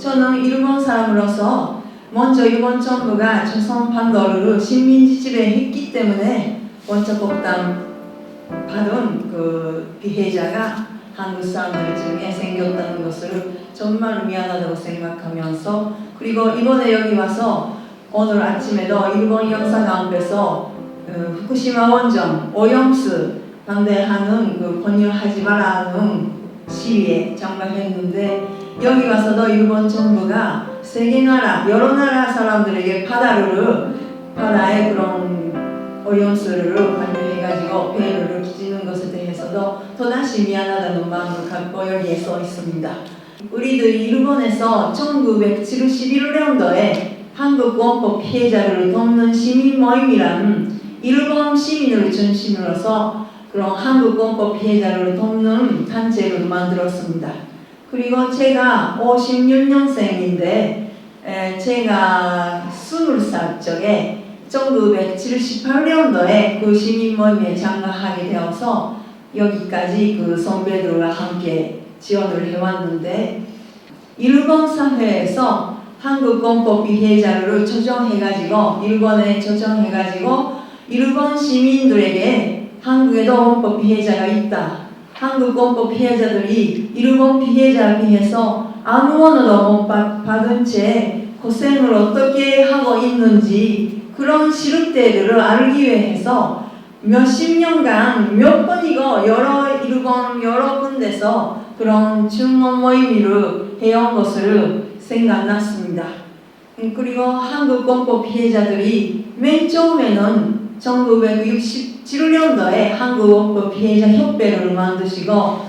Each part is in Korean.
저는 일본 사람으로서 먼저 일본 정부가 조선 판도를 식민지 지배했기 때문에 원자폭탄 받은 그 피해자가 한국 사람들 중에 생겼다는 것을 정말 미안하다고 생각하면서 그리고 이번에 여기 와서 오늘 아침에도 일본 영사관에서 어, 후쿠시마 원전 오염수 반대하는 그 권유하지 말라는 시위에 참가했는데 여기 와서도 일본 정부가 세계 나라 여러 나라 사람들에게 바다를 바다에 그런 오염수를 관여해가지고 배를 끼치는 것에 대해서도 또다시 미안하다는 마음을 갖고 여기에 서 있습니다. 우리들이 일본에서 1971년도에 한국 원법 피해자를 돕는 시민 모임이라는 일본 시민을 중심으로서 그런 한국 원법 피해자를 돕는 단체를 만들었습니다. 그리고 제가 56년생인데 제가 20살 적에 1978년도에 그 시민 모임에 참가하게 되어서 여기까지 그 선배들과 함께 지원을 해왔는데 일본 사회에서 한국 공법 피해자를 조정해가지고 일본에 조정해가지고 일본 시민들에게 한국에도 헌법 피해자가 있다. 한국 헌법 피해자들이 일본 피해자에 비해서 받- 받은 채 고생을 어떻게 하고 있는지 그런 시름대를 알기 위해서 몇십 년간 몇 번이고 여러 일본 여러 군데서 그런 증언 모임을 해온 것을 생각났습니다. 음, 그리고 한국 공법 피해자들이 맨 처음에는 1967년도에 한국 공법 피해자 협회를 만드시고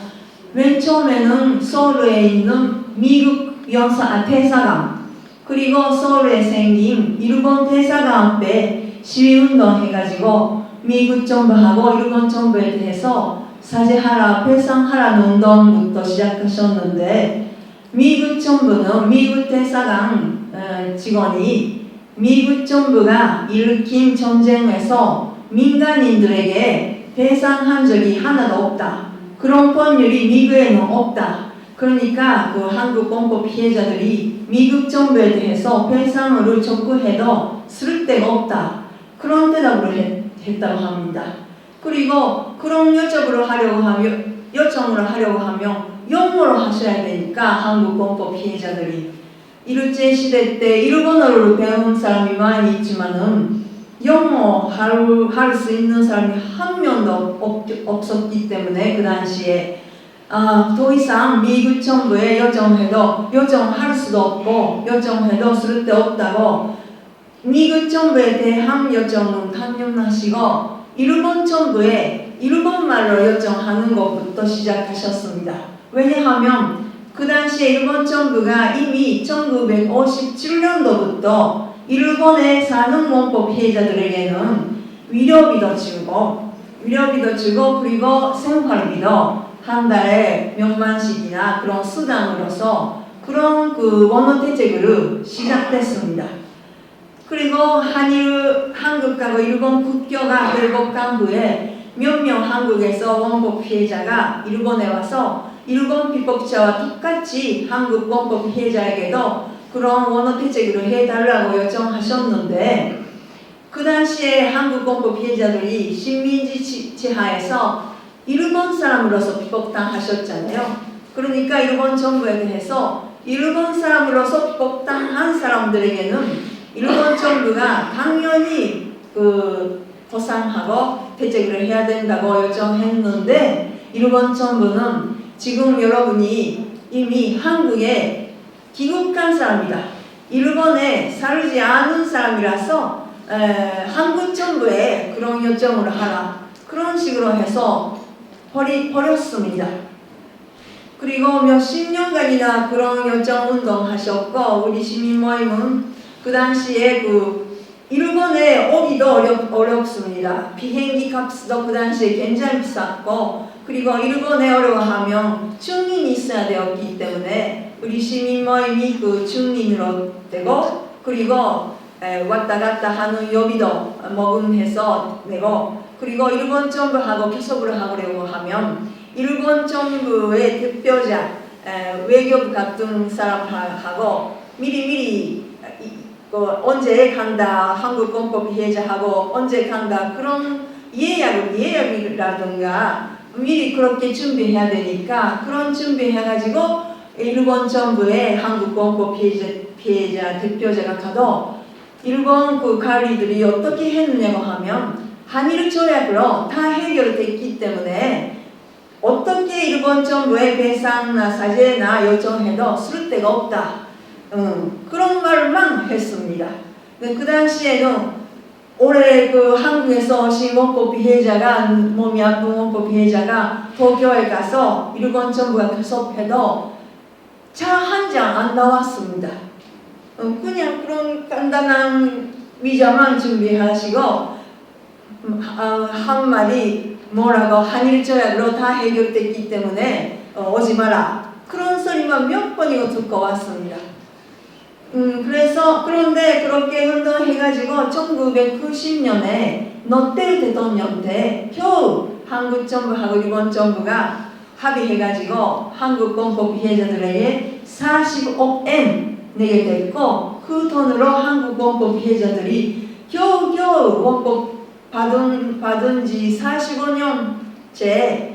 맨 처음에는 서울에 있는 미국 영사 아, 대사관 그리고 서울에 생긴 일본 대사관 앞에 시위운동 해가지고 미국 정부하고 일본 정부에 대해서 사죄하라, 배상하라는 운동부터 시작하셨는데 미국 정부는 미국 대사관 어, 직원이 미국 정부가 일으킨 전쟁에서 민간인들에게 배상한 적이 하나도 없다. 그런 법률이 미국에는 없다. 그러니까 그 한국 공법 피해자들이 미국 정부에 대해서 배상을 촉구해도 쓸 데가 없다. 그런 대답을 했, 했다고 합니다. 그리고 그런 요청을 하려고 하면 요청을 하려고 하면 영어로 하셔야 되니까 한국 공법 피해자들이 일제 시대 때 일본어를 배운 사람이 많이 있지만은 영어 할 수 있는 사람이 한 명도 없, 없었기 때문에 그 당시에 아, 더 이상 미국 정부에 요청해도 요청할 수도 없고 요청해도 쓸데 없다고 미국 정부에 대한 요청은 단념하시고 일본 정부에 일본말로 요청하는 것부터 시작하셨습니다. 왜냐하면 그 당시에 일본 정부가 이미 1957년도부터 일본에 사는 원법 피해자들에게는 위료비도 주고 위료비도 주고 그리고 생활비도 한 달에 몇만씩이나 그런 수당으로서 그런 그 원어 대책을 시작됐습니다. 그리고 한일 한국하고 일본 국교가 회복한 후에 몇 명 한국에서 원법 피해자가 일본에 와서 일본 비법자와 똑같이 한국 원법 피해자에게도 그런 원어 대책을 해달라고 요청하셨는데 그 당시에 한국 원법 피해자들이 식민지 지하에서 일본 사람으로서 비법당하셨잖아요. 그러니까 일본 정부에 대해서 일본 사람으로서 비법당한 사람들에게는 일본 정부가 당연히 그 보상하고 대책을 해야 된다고 요청했는데 일본 정부는 지금 여러분이 이미 한국에 귀국한 사람이다. 일본에 살지 않은 사람이라서 에, 한국 정부에 그런 요청을 하라. 그런 식으로 해서 버리, 버렸습니다. 그리고 몇십 년간이나 그런 요청 운동 하셨고 우리 시민 모임은 그 당시에 그 일본에 오기도 어렵, 어렵습니다. 비행기 값도 그 당시에 굉장히 비쌌고 그리고 일본에 어려워하면 증인이 있어야 되었기 때문에 우리 시민 모임이 그 증인으로 되고 그리고 에, 왔다 갔다 하는 여비도 모금해서 내고 그리고 일본 정부하고 교섭을 하려고 하면 일본 정부의 대표자 에, 외교부 같은 사람하고 미리미리 이- 그 언제 간다 한국 공법 피해자하고 언제 간다 그런 예약을 예약이라든가 미리 그렇게 준비해야 되니까 그런 준비해가지고 일본 정부의 한국 공법 피해자, 피해자 대표자가 가도 일본 그 관리들이 어떻게 했느냐고 하면 한일 조약으로 다 해결됐기 때문에 어떻게 일본 정부의 배상나 사죄나 요청해도 쓸 데가 없다. 음, 그런 말만 했습니다. 그 당시에는 올해 그 한국에서 오신 원고 피해자가 몸이 아픈 원고 피해자가 도쿄에 가서 일본 정부가 교섭해도 차 한 장 안 나왔습니다. 어, 그냥 그런 간단한 위자만 준비하시고 음, 아, 한 말이 뭐라고 한일 조약으로 다 해결됐기 때문에 어, 오지 마라 그런 소리만 몇 번이고 듣고 왔습니다. 음, 그래서 그런데 그렇게 운동해가지고 1990년에 노태우 대통령 때 겨우 한국 정부하고 일본 정부가 합의해가지고 한국 공법 피해자들에게 40억 엔 내게 됐고 그 돈으로 한국 공법 피해자들이 겨우겨우 원법 받은, 받은 지 45년째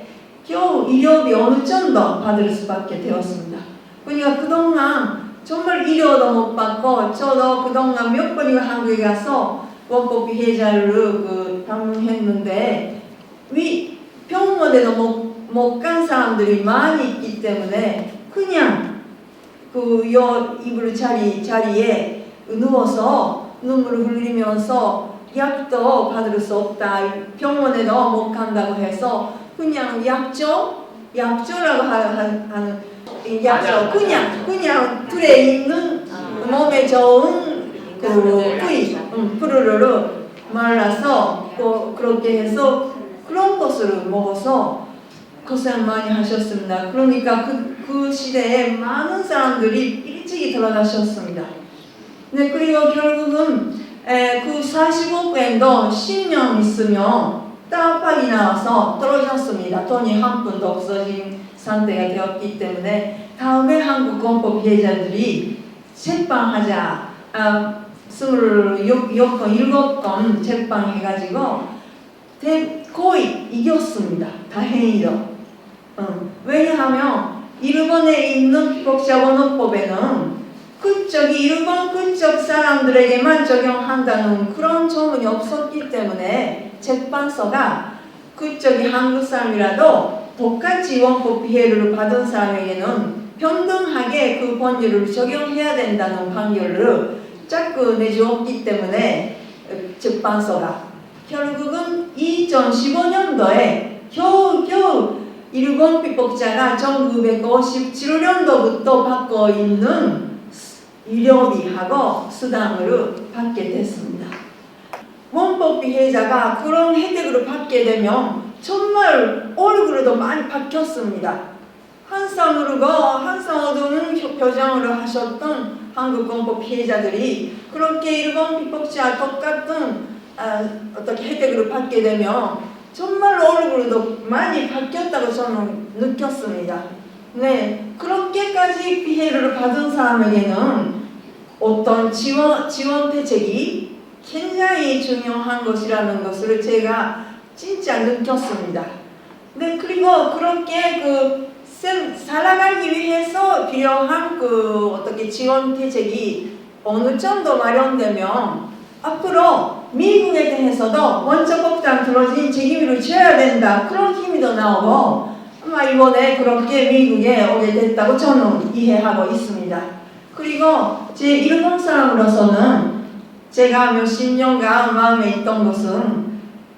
겨우医療비 어느 정도 받을 수밖에 되었습니다. 그러니까 그동안 정말医療도 못 받고 저도 그동안 몇 번이나 한국에 가서 원법 피해자를 그 방문했는데 위 병원에도 못간 사람들이 많이 있기 때문에 그냥 그여 이불 자리 자리에 누워서 눈물을 흘리면서 약도 받을 수 없다. 병원에도 못 간다고 해서 그냥 약조? 약조라고 하는 이 약조 그냥 그냥 둘에 있는 몸에 좋은 그 뿌리 음, 푸르르르 말라서 그 그렇게 해서 그런 것을 먹어서 고생 많이 하셨습니다. 그러니까 그, 그 시대에 많은 사람들이 일찍이 돌아가셨습니다. 네, 그리고 결국은 에, 그 45억 엔도 10년 있으면 땀박이 나와서 떨어졌습니다. 돈이 한 푼도 없어진 상태가 되었기 때문에 다음에 한국 공법 피해자들이 책방하자 아, 26건, 7건 책방해가지고 대, 거의 이겼습니다. 다행히도. 음, 왜냐하면 일본에 있는 피법자번호법에는 그쪽이 일본 그쪽 사람들에게만 적용한다는 그런 조문이 없었기 때문에 재판서가 그쪽이 한국 사람이라도 똑같이 원법 피해를 받은 사람에게는 평등하게 그 법률을 적용해야 된다는 판결을 자꾸 내주었기 때문에 재판서가 결국은 2015년도에 겨우겨우 일본 피법자가 1957년도부터 받고 있는 유료비하고 수당을 받게 됐습니다. 원법 피해자가 그런 혜택을 받게 되면 정말 얼굴도 많이 바뀌었습니다. 한상 흐르고 한상 어두운 표정으로 하셨던 한국 공법 피해자들이 그렇게 일본 피법자 똑같은 아, 어떻게 혜택을 받게 되면 정말 얼굴도 많이 바뀌었다고 저는 느꼈습니다. 네, 그렇게까지 피해를 받은 사람에게는 어떤 지원, 지원 대책이 굉장히 중요한 것이라는 것을 제가 진짜 느꼈습니다. 네, 그리고 그렇게 그 생- 살아가기 위해서 필요한 그 어떻게 지원 대책이 어느 정도 마련되면 앞으로 미국에 대해서도 원자법상 들어진 책임을 져야 된다 그런 힘이 더 나오고 아마 이번에 그렇게 미국에 오게 됐다고 저는 이해하고 있습니다. 그리고 제 일본 사람으로서는 제가 몇십 년간 마음에 있던 것은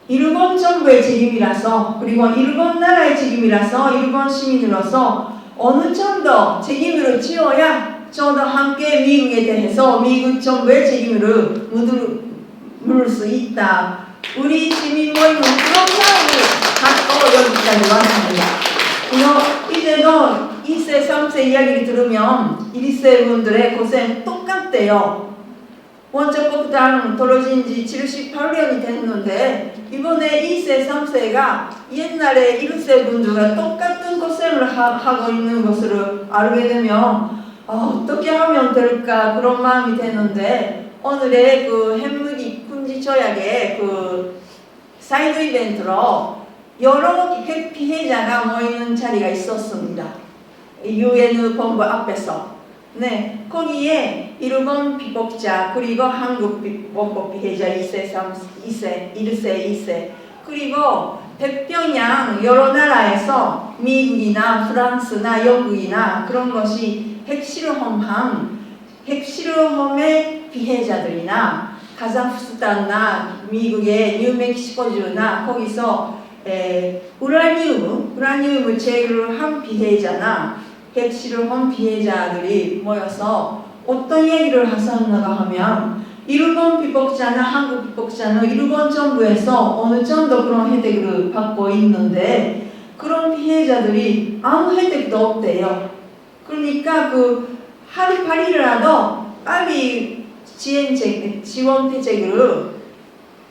일본 정부의 책임이라서 그리고 일본 나라의 책임이라서 일본 시민으로서 어느 정도 책임을 지어야 저도 함께 미국에 대해서 미국 정부의 묻을 물을 수 있다. 우리 시민 모임은 그런 마음을 갖고 여기까지 왔습니다. 이제도 2세, 3세 이야기를 들으면 1세 분들의 고생 똑같대요. 번쩍법당 떨어진 지 78년이 됐는데 이번에 2세, 3세가 옛날에 1세 분들과 똑같은 고생을 하, 하고 있는 것을 알게 되면 아, 어떻게 하면 될까 그런 마음이 되는데 오늘의 그 핵무기 군지 조약의 그 사이드 이벤트로 여러 핵 피해자가 모이는 자리가 있었습니다. 유엔 본부 앞에서 네, 거기에 일본 피법자 그리고 한국 원법 피해자 2세, 3, 2세, 1세, 2세 그리고 태평양 여러 나라에서 미국이나 프랑스나 영국이나 그런 것이 핵실험한 핵실험의 피해자들이나 카자흐스탄이나 미국의 뉴멕시코주나 거기서 에, 우라늄, 우라늄을 제거를 한 피해자나 핵실험 피해자들이 모여서 어떤 얘기를 하셨는가 하면 일본 비폭자나 한국 비폭자는 일본 정부에서 어느 정도 그런 혜택을 받고 있는데 그런 피해자들이 아무 혜택도 없대요. 그러니까 그 하루 팔일이라도 빨리 지원책, 지원 대책을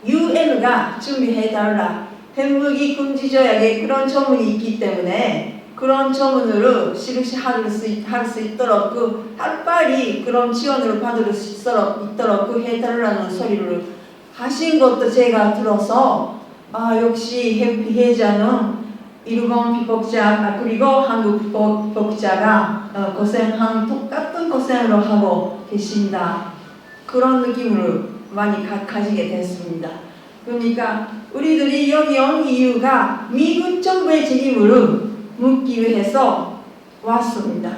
UN가 준비해달라. 핵무기 금지 조약에 그런 조문이 있기 때문에 그런 조문으로 실시 할 수, 있- 할수 있도록 그 하루빨리 그런 지원을 받을 수 있도록, 있도록 그 해달라는 소리를 하신 것도 제가 들어서 아 역시 핵 피해자는 일본 비폭자 아, 그리고 한국 비폭자가 어, 고생한 똑같은 고생을 하고 계신다 그런 느낌을 많이 가, 가지게 됐습니다. 그러니까 우리들이 여기 온 이유가 미국 정부의 책임을 묻기 위해서 왔습니다.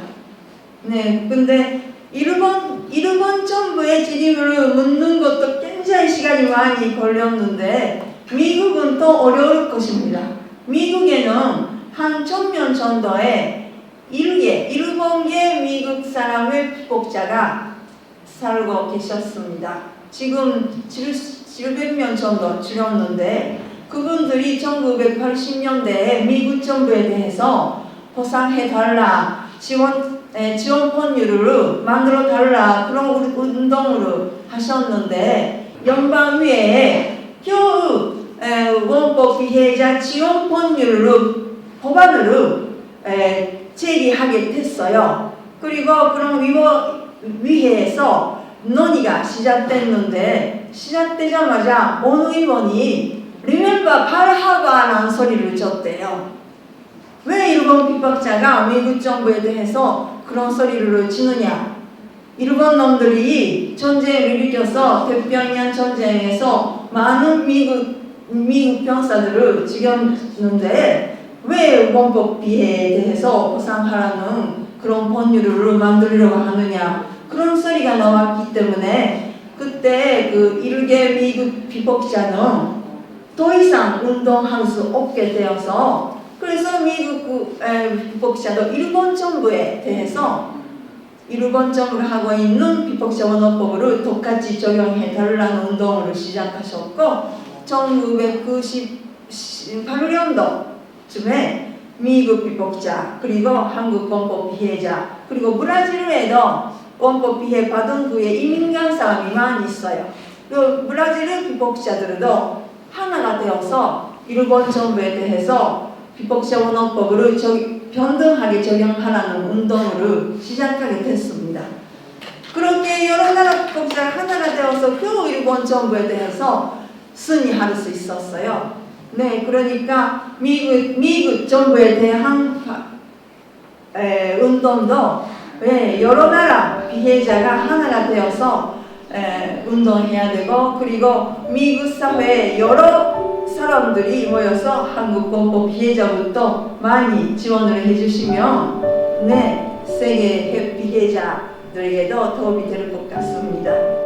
네, 근데 일본 일본 정부의 책임을 묻는 것도 굉장히 시간이 많이 걸렸는데 미국은 또 어려울 것입니다. 미국에는 한 천년 정도에 일개 일본계 미국 사람의 피폭자가 살고 계셨습니다. 지금 700명 정도 줄였는데 그분들이 1980년대에 미국 정부에 대해서 보상해달라 지원 에, 지원권율을 만들어 달라 그런 우- 운동을 하셨는데 연방위에 겨우 에, 원법 피해자 지원권율을 법안으로 에, 제기하게 됐어요. 그리고 그런 위원 위회에서 논의가 시작됐는데 시작되자마자 어느 의원이 리멤버 발하가라는 소리를 줬대요. 왜 일본 비박자가 미국 정부에 대해서 그런 소리를 지느냐? 일본 놈들이 전쟁을 일으켜서 태평양 전쟁에서 많은 미국 미국 병사들을 죽였는데 왜 원법 비해에 대해서 보상하라는 그런 법률을 만들려고 하느냐 그런 소리가 나왔기 때문에 그때 그 일개 미국 비폭자는 더 이상 운동할 수 없게 되어서 그래서 미국 비폭자도 일본 정부에 대해서 일본 정부가 하고 있는 비폭자 원어법을 똑같이 적용해 달라는 운동을 시작하셨고 1998년도쯤에 미국 비폭자 그리고 한국 원법 피해자 그리고 브라질에도 원법 피해 받은 후에 이민 간 사람이 많이 있어요. 그 브라질 비폭자들도 하나가 되어서 일본 정부에 대해서 적- 변등하게 적용하라는 운동을 시작하게 됐습니다. 그렇게 여러 나라 비폭자가 하나가 되어서 겨우 일본 정부에 대해서 승리할 수 있었어요. 네, 그러니까 미국 미국 정부에 대한 파- 에, 운동도 네, 여러 나라 피해자가 하나가 되어서 에, 운동해야 되고 그리고 미국 사회 여러 사람들이 모여서 한국 범법 피해자부터 많이 지원을 해주시면 네 세계 피해자들에게도 도움이 될 것 같습니다.